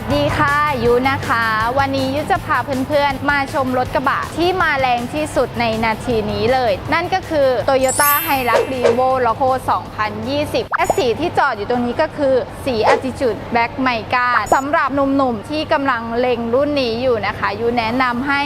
สดีค่ะยูนะคะ วันนี้ยูจะพาเพื่อนๆ มาชมรถกระบะที่มาแรงที่สุดในนาทีนี้เลย นั่นก็คือ Toyota Hilux Revo Loco 2020 และสีที่จอดอยู่ตรงนี้ก็คือ สี Attitude Black Mica สำหรับหนุ่มๆ ที่กำลังเล็งรุ่นนี้อยู่นะคะยูแนะนำให้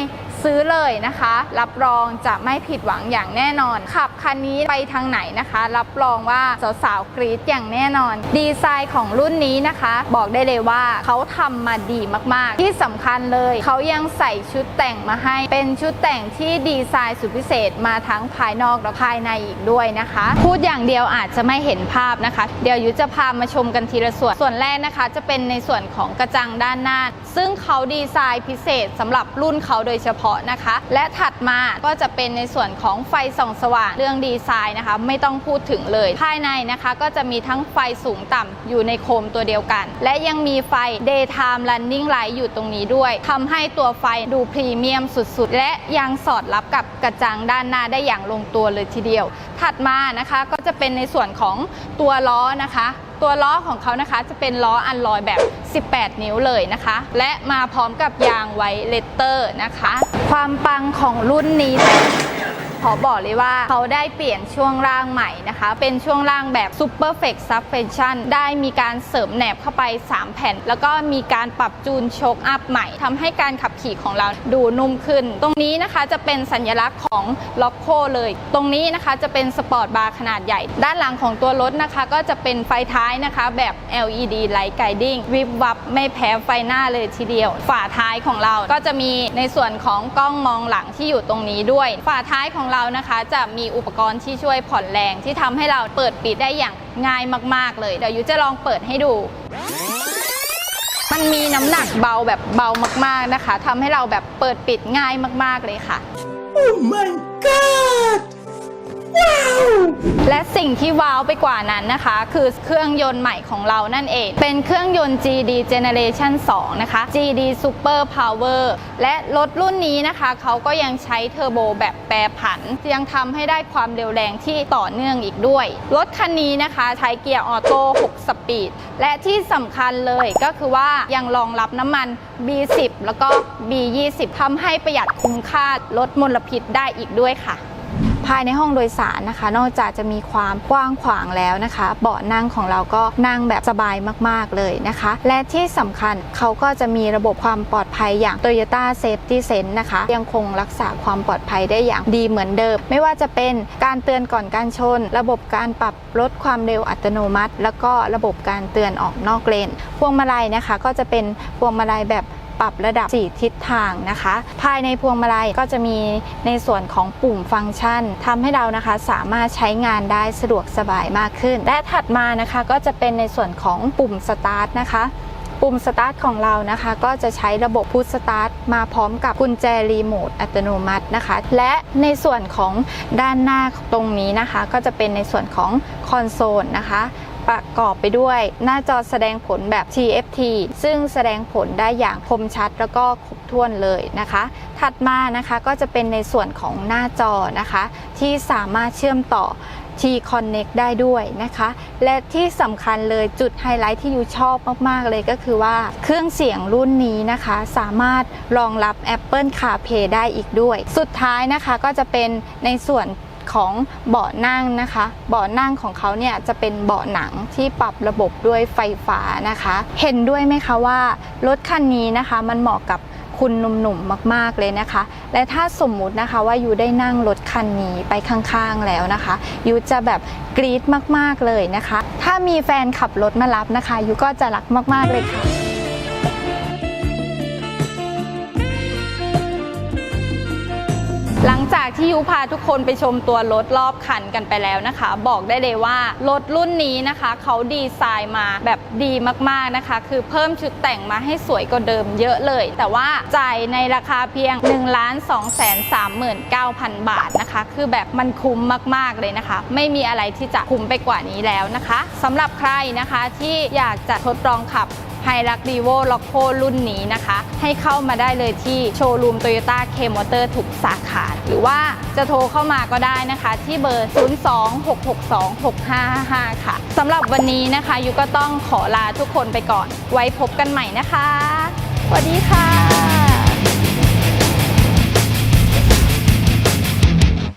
ซื้อเลยนะคะ รับรองจะไม่ผิดหวังอย่างแน่นอน ขับคันนี้ไปทางไหนนะคะ รับรองว่าสาวๆกรี๊ดอย่างแน่นอน ดีไซน์ของรุ่นนี้นะคะ บอกได้เลยว่าเขาทำมาดีมากๆ ที่สำคัญเลยเขายังใส่ชุดแต่งมาให้ เป็นชุดแต่งที่ดีไซน์สุดพิเศษมาทั้งภายนอกและภายในอีกด้วยนะคะ พูดอย่างเดียวอาจจะไม่เห็นภาพนะคะ เดี๋ยวยุจะพามาชมกันทีละส่วนส่วนแรกนะคะ จะเป็นในส่วนของกระจังด้านหน้าซึ่งเขาดีไซน์พิเศษสำหรับรุ่นเขาโดยเฉพาะนะคะ และถัดมาก็จะเป็นในส่วนของไฟส่องสว่างเรื่องดีไซน์นะคะ ไม่ต้องพูดถึงเลย ภายในนะคะก็จะมีทั้งไฟสูงต่ำอยู่ในโคมตัวเดียวกัน และยังมีไฟ daytime running light อยู่ตรงนี้ด้วยทำให้ตัวไฟดูพรีเมียมสุดๆ และยังสอดรับกับกระจังด้านหน้าได้อย่างลงตัวเลยทีเดียว ถัดมานะคะก็จะเป็นในส่วนของตัวล้อนะคะ ตัวล้อของเขานะคะ จะเป็นล้ออันลอยแบบ 18 นิ้วเลยนะคะ และมาพร้อมกับยางไวเลตเตอร์นะคะ ความปังของรุ่นนี้ ขอบอกเลยว่าเขาได้เปลี่ยนช่วงล่างใหม่นะคะ เป็นช่วงล่างแบบ Super f l e x Suspension ได้มีการเสริมแหนบเข้าไป 3 แผ่น แล้วก็มีการปรับจูนโชคอัพใหม่ทำให้การขับขี่ของเราดูนุ่มขึ้น ตรงนี้นะคะจะเป็นสัญลักษณ์ของล็อกโคเลย ตรงนี้นะคะจะเป็นสปอร์ตบาร์ขนาดใหญ่ ด้านหลังของตัวรถนะคะ ก็จะเป็นไฟท้ายนะคะแบบ LED Light Guiding วิบวับไม่แพ้ไฟหน้าเลยทีเดียว ฝาท้ายของเราก็จะมีในส่วนของกล้องมองหลังที่อยู่ตรงนี้ด้วย ฝาท้ายของเรานะคะจะมีอุปกรณ์ที่ช่วยผ่อนแรงที่ทำให้เราเปิดปิดได้อย่างง่ายมาก ๆ เลย เดี๋ยวยูจะลองเปิดให้ดู มันมีน้ำหนักเบาแบบเบามากๆนะคะทำให้เราแบบเปิดปิดง่ายมาก ๆเลยค่ะ Oh my god! Wow! และสิ่งที่ว้าวไปกว่านั้นนะคะ คือเครื่องยนต์ใหม่ของเรานั่นเอง เป็นเครื่องยนต์ GD Generation 2 นะคะ GD Super Power และรถรุ่นนี้นะคะ เขาก็ยังใช้เทอร์โบแบบแปรผัน ยังทำให้ได้ความเร็วแรงที่ต่อเนื่องอีกด้วย รถคันนี้นะคะใช้เกียร์ออโต้ 6 สปีด และที่สำคัญเลยก็คือว่ายังรองรับน้ำมัน B10 แล้วก็ B20 ทำให้ประหยัดคุ้มค่าลดมลพิษได้อีกด้วยค่ะายในห้องโดยสารนะคะ นอกจากจะมีความกว้างขวางแล้วนะคะ เบาะนั่งของเราก็นั่งแบบสบายมากๆเลยนะคะ และที่สำคัญเขาก็จะมีระบบความปลอดภัยอย่าง Toyota Safety Sense นะคะ ยังคงรักษาความปลอดภัยได้อย่างดีเหมือนเดิม ไม่ว่าจะเป็นการเตือนก่อนการชน ระบบการปรับลดความเร็วอัตโนมัติ แล้วก็ระบบการเตือนออกนอกเลน พวงมาลัยนะคะก็จะเป็นพวงมาลัยแบบ ปรับระดับ 4 ทิศทางนะคะ ภายในพวงมาลัยก็จะมีในส่วนของปุ่มฟังก์ชันทำให้เรานะคะสามารถใช้งานได้สะดวกสบายมากขึ้น และถัดมานะคะก็จะเป็นในส่วนของปุ่มสตาร์ทนะคะปุ่มสตาร์ทของเรานะคะ ก็จะใช้ระบบพุชสตาร์ทมาพร้อมกับกุญแจรีโมทอัตโนมัตินะคะ และในส่วนของด้านหน้าตรงนี้นะคะ ก็จะเป็นในส่วนของคอนโซลนะคะ ประกอบไปด้วย หน้าจอแสดงผลแบบ TFT ซึ่งแสดงผลได้อย่างคมชัดแล้วก็ครบถ้วนเลยนะคะ ถัดมานะคะก็จะเป็นในส่วนของหน้าจอนะคะ ที่สามารถเชื่อมต่อ T Connect ได้ด้วยนะคะ และที่สำคัญเลยจุดไฮไลท์ที่ยูชอบมาก ๆ เลยก็คือว่าเครื่องเสียงรุ่นนี้นะคะ สามารถรองรับ Apple CarPlay ได้อีกด้วย สุดท้ายนะคะก็จะเป็นในส่วน ของเบาะนั่งนะคะ เบาะนั่งของเขาเนี่ยจะเป็นเบาะหนังที่ปรับระบบด้วยไฟฟ้านะคะ เห็นด้วยไหมคะว่ารถคันนี้นะคะมันเหมาะกับคุณหนุ่มๆมาก ๆ เลยนะคะ และถ้าสมมุตินะคะว่ายูได้นั่งรถคันนี้ไปข้างๆแล้วนะคะยูจะแบบกรี๊ดมากๆเลยนะคะ ถ้ามีแฟนขับรถมารับนะคะยูก็จะรักมากๆเลยค่ะ ที่ยูพาทุกคนไปชมตัวรถรอบคันกันไปแล้วนะคะ บอกได้เลยว่ารถรุ่นนี้นะคะ เขาดีไซน์มาแบบดีมากๆนะคะ คือเพิ่มชุดแต่งมาให้สวยกว่าเดิมเยอะเลย แต่ว่าจ่ายในราคาเพียง 1 2 3 9 0 0 0 บาทนะคะ คือแบบมันคุ้มมากๆเลยนะคะ ไม่มีอะไรที่จะคุ้มไปกว่านี้แล้วนะคะสำหรับใครนะคะที่อยากจะทดลองขับไฮรักดีโวล็อกโครุ่นนี้นะคะ ให้เข้ามาได้เลยที่โชว์รูมโตโยต้าเคมอเตอร์ทุกสาขา รือว่าจะโทรเข้ามาก็ได้นะคะ ที่เบอร์ 026626555 ค่ะสำหรับวันนี้นะคะยุก็ต้องขอลาทุกคนไปก่อน ไว้พบกันใหม่นะคะสวัสดีค่ะ